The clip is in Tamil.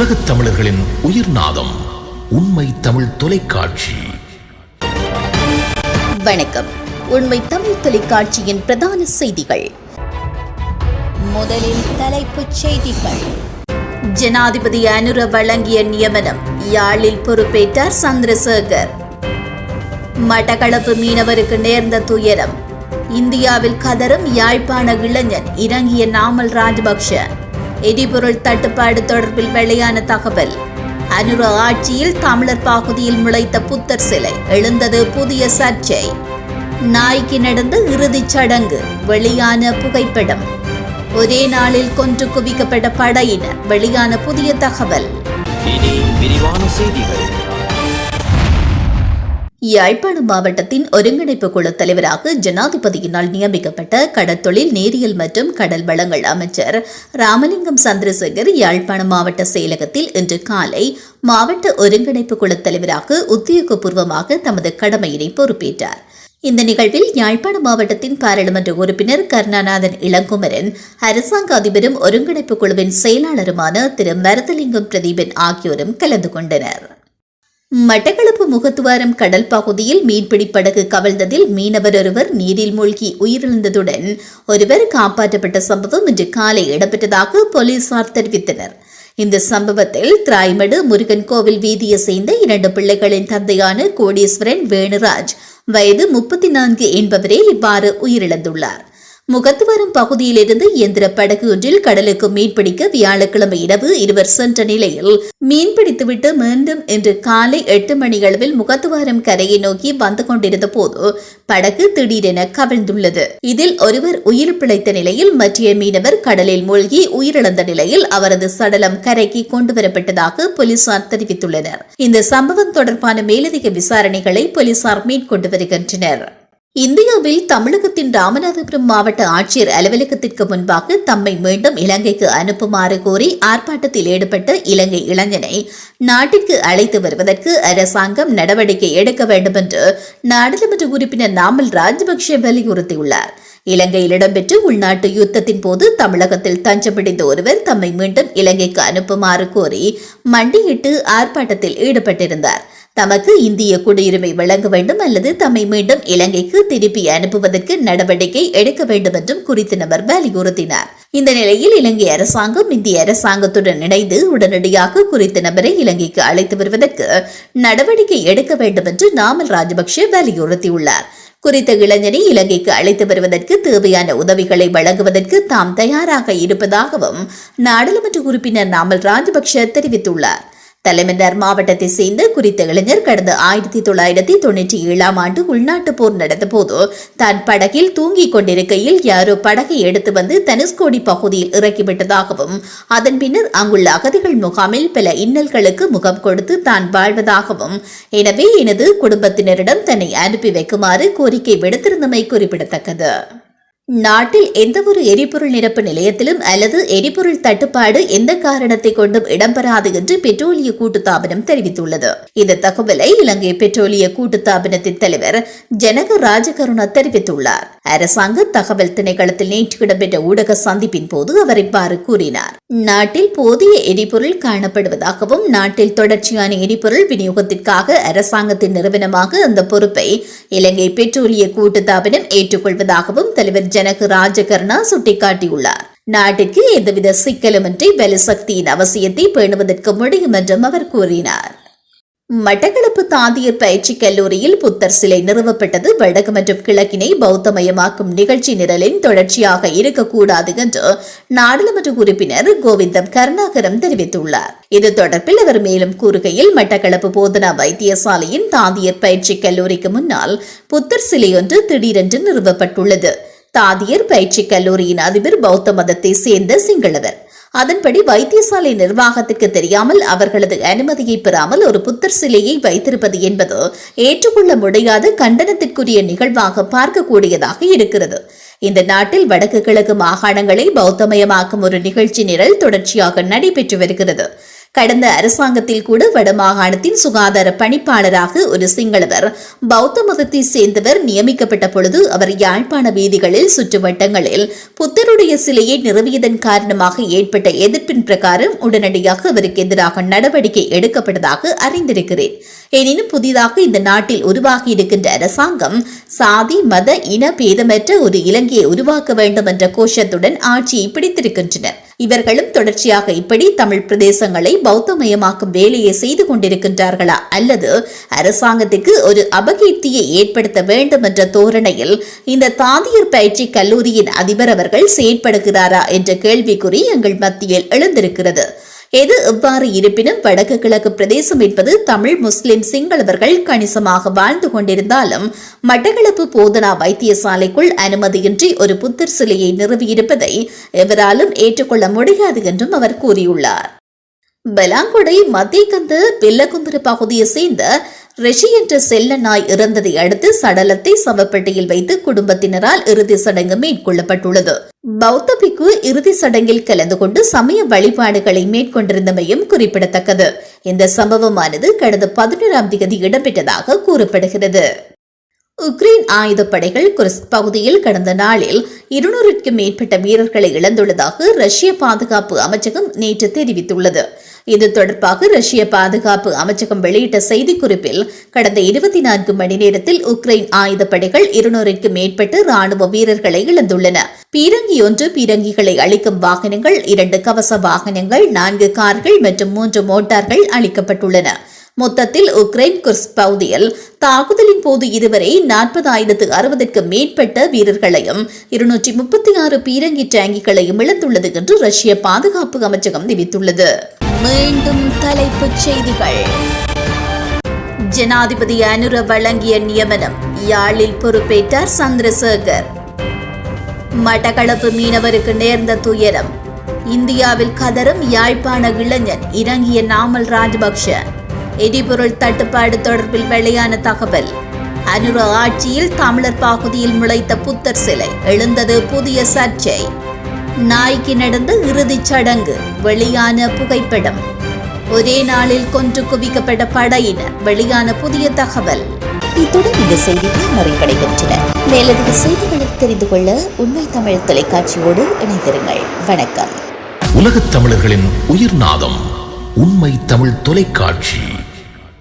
உலகத் தமிழர்களின் உயிர் நாதம் உண்மை தமிழ் தொலைக்காட்சி. வணக்கம். உண்மை தமிழ் தொலைக்காட்சியின் பிரதான செய்திகள். முதலில் தலைப்புச் செய்திகள். ஜனாதிபதி அனுர வழங்கிய நியமனம் யாழில் பொறுப்பேற்றார் சந்திரசேகர். மட்டக்களப்பு மீனவருக்கு நேர்ந்த துயரம் இந்தியாவில் கதரும் யாழ்ப்பாண இளைஞன் இறங்கிய நாமல் ராஜபக்ஷ. எரிபொருள் தட்டுப்பாடு தொடர்பில் வெளியான தகவல். அனுர ஆட்சியில் தமிழர் பகுதியில் முளைத்த புத்தர் சிலை எழுந்தது புதிய சர்ச்சை. நாய்க்கு நடந்த இறுதிச் சடங்கு வெளியான புகைப்படம். ஒரே நாளில் கொன்று குவிக்கப்பட்ட படையினர் வெளியான புதிய தகவல். இனி விரிவான செய்திகள். யாழ்ப்பாணம் மாவட்டத்தின் ஒருங்கிணைப்பு குழு தலைவராக ஜனாதிபதியினால் நியமிக்கப்பட்ட கடற்தொழில் நேரியல் மற்றும் கடல் வளங்கள் அமைச்சர் ராமலிங்கம் சந்திரசேகர் யாழ்ப்பாணம் மாவட்ட செயலகத்தில் இன்று காலை மாவட்ட ஒருங்கிணைப்பு குழு தலைவராக உத்தியோகபூர்வமாக தமது கடமையினை பொறுப்பேற்றார். இந்த நிகழ்வில் யாழ்ப்பாணம் மாவட்டத்தின் பாராளுமன்ற உறுப்பினர் கருணாநாதன் இளங்குமரன் அரசாங்க அதிபரும் ஒருங்கிணைப்பு குழுவின் செயலாளருமான திரு மருதலிங்கம் பிரதீபன் ஆகியோரும் கலந்து கொண்டனர். மட்டக்களப்பு முகத்துவாரம் கடல் பகுதியில் மீன்பிடி படகு கவிழ்ந்ததில் மீனவர் ஒருவர் நீரில் மூழ்கி உயிரிழந்ததுடன் ஒருவர் காப்பாற்றப்பட்ட சம்பவம் இன்று காலை இடம்பெற்றதாக போலீசார் தெரிவித்தனர். இந்த சம்பவத்தில் திராய்மடு முருகன் கோவில் வீதியை சேர்ந்த இரண்டு பிள்ளைகளின் தந்தையான கோடீஸ்வரன் வேணுராஜ் வயது முப்பத்தி நான்கு என்பவரே இவ்வாறு உயிரிழந்துள்ளார். முகத்துவரம் பகுதியிலிருந்து இயந்திர படகு ஒன்றில் கடலுக்கு மீன்பிடிக்க வியாழக்கிழமை இரவு இருவர் சென்ற நிலையில் மீன்பிடித்துவிட்டு மீண்டும் இன்று காலை எட்டு மணியளவில் முகத்துவாரம் கரையை நோக்கி வந்து கொண்டிருந்த போது படகு திடீரென கவிழ்ந்துள்ளது. இதில் ஒருவர் உயிர் பிழைத்த நிலையில் மற்ற மீனவர் கடலில் மூழ்கி உயிரிழந்த நிலையில் அவரது சடலம் கரைக்கு கொண்டு வரப்பட்டதாக போலீசார் தெரிவித்துள்ளனர். இந்த சம்பவம் தொடர்பான மேலதிக விசாரணைகளை போலீசார் மேற்கொண்டு வருகின்றனர். இந்தியாவில் தமிழகத்தின் ராமநாதபுரம் மாவட்ட ஆட்சியர் அலுவலகத்திற்கு முன்பாக தம்மை மீண்டும் இலங்கைக்கு அனுப்புமாறு கோரி ஆர்ப்பாட்டத்தில் ஈடுபட்ட இலங்கை இளைஞனை நாட்டிற்கு அழைத்து வருவதற்கு அரசாங்கம் நடவடிக்கை எடுக்க வேண்டும் என்று நாடாளுமன்ற உறுப்பினர் நாமல் ராஜபக்ஷ வலியுறுத்தியுள்ளார். இலங்கையில் இடம்பெற்ற உள்நாட்டு யுத்தத்தின் போது தமிழகத்தில் தஞ்சமடைந்த ஒருவர் தம்மை மீண்டும் இலங்கைக்கு அனுப்புமாறு கோரி மண்டியிட்டு ஆர்ப்பாட்டத்தில் ஈடுபட்டிருந்தார். தமக்கு இந்திய குடியுரிமை வழங்க வேண்டும் அல்லது தம்மை மீண்டும் இலங்கைக்கு திருப்பி அனுப்புவதற்கு நடவடிக்கை எடுக்க வேண்டும் என்றும் குறித்த நபர் வலியுறுத்தினார். இந்த நிலையில் இலங்கை அரசாங்கம் இந்திய அரசாங்கத்துடன் இணைந்து உடனடியாக குறித்த நபரை இலங்கைக்கு அழைத்து வருவதற்கு நடவடிக்கை எடுக்க வேண்டும் என்று நாமல் ராஜபக்ஷ வலியுறுத்தியுள்ளார். குறித்த இளைஞனை இலங்கைக்கு அழைத்து வருவதற்கு தேவையான உதவிகளை வழங்குவதற்கு தாம் தயாராக இருப்பதாகவும் நாடாளுமன்ற உறுப்பினர் நாமல் ராஜபக்ஷ தெரிவித்துள்ளார். தலைமன்னார் மாவட்டத்தை சேர்ந்த குறித்த இளைஞர் கடந்த ஆயிரத்தி தொள்ளாயிரத்தி தொண்ணூற்றி ஏழாம் ஆண்டு உள்நாட்டு போர் நடந்தபோது தான் படகில் தூங்கிக் கொண்டிருக்கையில் யாரோ படகை எடுத்து வந்து தனுஷ்கோடி பகுதியில் இறக்கிவிட்டதாகவும் அதன் பின்னர் அங்குள்ள அகதிகள் முகாமில் பல இன்னல்களுக்கு முகம் கொடுத்து தான் வாழ்வதாகவும் எனவே எனது குடும்பத்தினரிடம் தன்னை அனுப்பி வைக்குமாறு கோரிக்கை விடுத்திருந்தமை குறிப்பிடத்தக்கது. நாட்டில் எந்தவொரு எரிபொருள் நிரப்பு நிலையத்திலும் அல்லது எரிபொருள் தட்டுப்பாடு எந்த காரணத்தை கொண்டும் இடம்பெறாது என்று பெட்ரோலிய கூட்டுத்தாபனம் தெரிவித்துள்ளது. இந்த தகவலை இலங்கை பெட்ரோலிய கூட்டுத்தாபனத்தின் தலைவர் ஜனக ராஜகருணா தெரிவித்துள்ளார். அரசாங்க தகவல் திணைக்களத்தில் நேற்று இடம்பெற்ற ஊடக சந்திப்பின் போது அவர் இவ்வாறு கூறினார். நாட்டில் போதிய எரிபொருள் காணப்படுவதாகவும் நாட்டில் தொடர்ச்சியான எரிபொருள் விநியோகத்திற்காக அரசாங்கத்தின் நிறுவனமாக அந்த பொறுப்பை இலங்கை பெட்ரோலிய கூட்டுத்தாபனம் ஏற்றுக்கொள்வதாகவும் தலைவர் ஜனக ராஜகர்ணா சுட்டிக்காட்டியுள்ளார். நாட்டிற்கு எந்தவித சிக்கலுமின்றி பலசக்தியின் அவசியத்தை பேணுவதற்கு முடியும் என்றும் அவர் கூறினார். மட்டக்களப்பு தாந்தியர் பயிற்சி கல்லூரியில் புத்தர் சிலை நிறுவப்பட்டது வடக்கு மற்றும் கிழக்கினை பௌத்தமயமாக்கும் நிகழ்ச்சி நிரலின் தொடர்ச்சியாக இருக்கக்கூடாது என்று நாடாளுமன்ற உறுப்பினர் கோவிந்தம் கருணாகரம் தெரிவித்துள்ளார். இது தொடர்பில் அவர் மேலும் கூறுகையில் மட்டக்களப்பு போதனா வைத்தியசாலையின் தாந்தியர் பயிற்சி கல்லூரிக்கு முன்னால் புத்தர் சிலை ஒன்று திடீரென்று நிறுவப்பட்டுள்ளது. தாதியர் பயிற்சி கல்லூரியின் அதிபர் பௌத்த மதத்தை சேர்ந்த சிங்களவர். அதன்படி வைத்தியசாலை நிர்வாகத்துக்கு தெரியாமல் அவர்களது அனுமதியை பெறாமல் ஒரு புத்தர் சிலையை வைத்திருப்பது என்பது ஏற்றுக்கொள்ள முடியாத கண்டனத்திற்குரிய நிகழ்வாக பார்க்கக்கூடியதாக இருக்கிறது. இந்த நாட்டில் வடக்கு கிழக்கு மாகாணங்களை பௌத்தமயமாக்கும் ஒரு நிகழ்ச்சி நிரல் தொடர்ச்சியாக நடைபெற்று வருகிறது. கடந்த அரசாங்கத்தில் கூட வடமாகாணத்தின் சுகாதார பணிப்பாளராக ஒரு சிங்களவர். பௌத்த மதத்தை சேர்ந்தவர் நியமிக்கப்பட்ட பொழுது அவர் யாழ்ப்பாண வீதிகளில் சுற்றுவட்டங்களில் புத்தருடைய சிலையை நிறுவியதன் காரணமாக ஏற்பட்ட எதிர்ப்பின் பிரகாரம் உடனடியாக அவருக்கு எதிராக நடவடிக்கை எடுக்கப்பட்டதாக அறிந்திருக்கிறேன். எனினும் புதிதாக இந்த நாட்டில் உருவாகி இருக்கின்ற அரசாங்கம் சாதி மத இன பேதமற்ற ஒரு இலங்கையை உருவாக்க வேண்டும் என்ற கோஷத்துடன் ஆட்சியை பிடித்திருக்கின்றனர். இவர்களும் தொடர்ச்சியாக இப்படி தமிழ் பிரதேசங்களை பௌத்தமயமாக்கும் வேலையை செய்து கொண்டிருக்கின்றார்களா? அல்லது அரசாங்கத்துக்கு ஒரு அபகீர்த்தியை ஏற்படுத்த வேண்டும் என்ற தோரணையில் இந்த தாதியர் பயிற்சி கல்லூரியின் அதிபர் அவர்கள் செயற்படுகிறாரா? என்ற கேள்விக்குறி எங்கள் மத்தியில் எழுந்திருக்கிறது. எது எவ்வாறு இருப்பினும் வடக்கு கிழக்கு பிரதேசம் என்பது தமிழ் முஸ்லிம் சிங்களவர்கள் கணிசமாக வாழ்ந்து கொண்டிருந்தாலும் மட்டக்களப்பு போதனா வைத்தியசாலைக்குள் அனுமதியின்றி ஒரு புத்தர் சிலையை நிறுவியிருப்பதை எவராலும் ஏற்றுக்கொள்ள முடியாது என்றும் அவர் கூறியுள்ளார். பலாங்குடை மத்தியகந்து பில்லகும்புர பகுதியை சேர்ந்த ரிஷி என்ற செல்ல நாய் இறந்ததை அடுத்து சடலத்தை சவப்பெட்டியில் வைத்து குடும்பத்தினரால் இறுதி சடங்கு மேற்கொள்ளப்பட்டுள்ளது. பௌத்த பிக்கு இறுதி சடங்கில் கலந்து கொண்டு சமய வழிபாடுகளை மேற்கொண்டிருந்தமையும் குறிப்பிடத்தக்கது. இந்த சம்பவமானது கடந்த பதினோராம் தேதி இடம்பெற்றதாக கூறப்படுகிறது. உக்ரைன் ஆயுதப்படைகள் குர்ஸ்க் பகுதியில் கடந்த நாளில் இருநூறுக்கும் மேற்பட்ட வீரர்களை இழந்துள்ளதாக ரஷ்ய பாதுகாப்பு அமைச்சகம் நேற்று தெரிவித்துள்ளது. இது தொடர்பாக ரஷ்ய பாதுகாப்பு அமைச்சகம் வெளியிட்ட செய்திக்குறிப்பில் கடந்த இருபத்தி நான்கு மணி நேரத்தில் உக்ரைன் ஆயுதப்படைகள் இருநூறுக்கும் மேற்பட்ட ராணுவ வீரர்களை இழந்துள்ளன. பீரங்கி ஒன்று பீரங்கிகளை அளிக்கும் வாகனங்கள் இரண்டு கவச வாகனங்கள் நான்கு கார்கள் மற்றும் மூன்று மோட்டார்கள் அளிக்கப்பட்டுள்ளன மொத்தத்தில் உக்ரைன் குர்ஸ் பகுதியில் தாக்குதலின் போது இதுவரை நாற்பதாயிரத்து அறுபதற்கு மேற்பட்ட வீரர்களையும் இருநூற்றி முப்பத்தி ஆறு பீரங்கி டேங்கிகளையும் இழந்துள்ளது என்று ரஷ்ய பாதுகாப்பு அமைச்சகம் தெரிவித்துள்ளது. மீண்டும் தலைப்புச் செய்திகள். ஜனாதிபதி அனுர வழங்கிய நியமனம் யாழில் பொறுப்பேற்றார் சந்திரசேகர். மட்டக்களப்பு மீனவருக்கு நேர்ந்த துயரம். இந்தியாவில் கதரும் யாழ்ப்பாண இளைஞன் இறங்கிய நாமல் ராஜபக்ஷ. எரிபொருள் தட்டுப்பாடு தொடர்பில் வெளியான தகவல். அனுர ஆட்சியில் தமிழர் பகுதியில் முளைத்த புத்தர் சிலை எழுந்தது புதிய சர்ச்சை. நாய்க்கு நடந்த இறுதிச் சடங்கு வெளியான புகைப்படம். ஒரே நாளில் கொன்று குவிக்கப்பட்ட படையினர் வெளியான புதிய தகவல். இத்துடன் இந்த செய்திகள் நிறைவடைகின்றன. மேலதிக செய்திகளை தெரிந்து கொள்ள உண்மை தமிழ் தொலைக்காட்சியோடு இணைந்திருங்கள். வணக்கம். உலகத் தமிழர்களின் உயிர்நாதம் உண்மை தமிழ் தொலைக்காட்சி.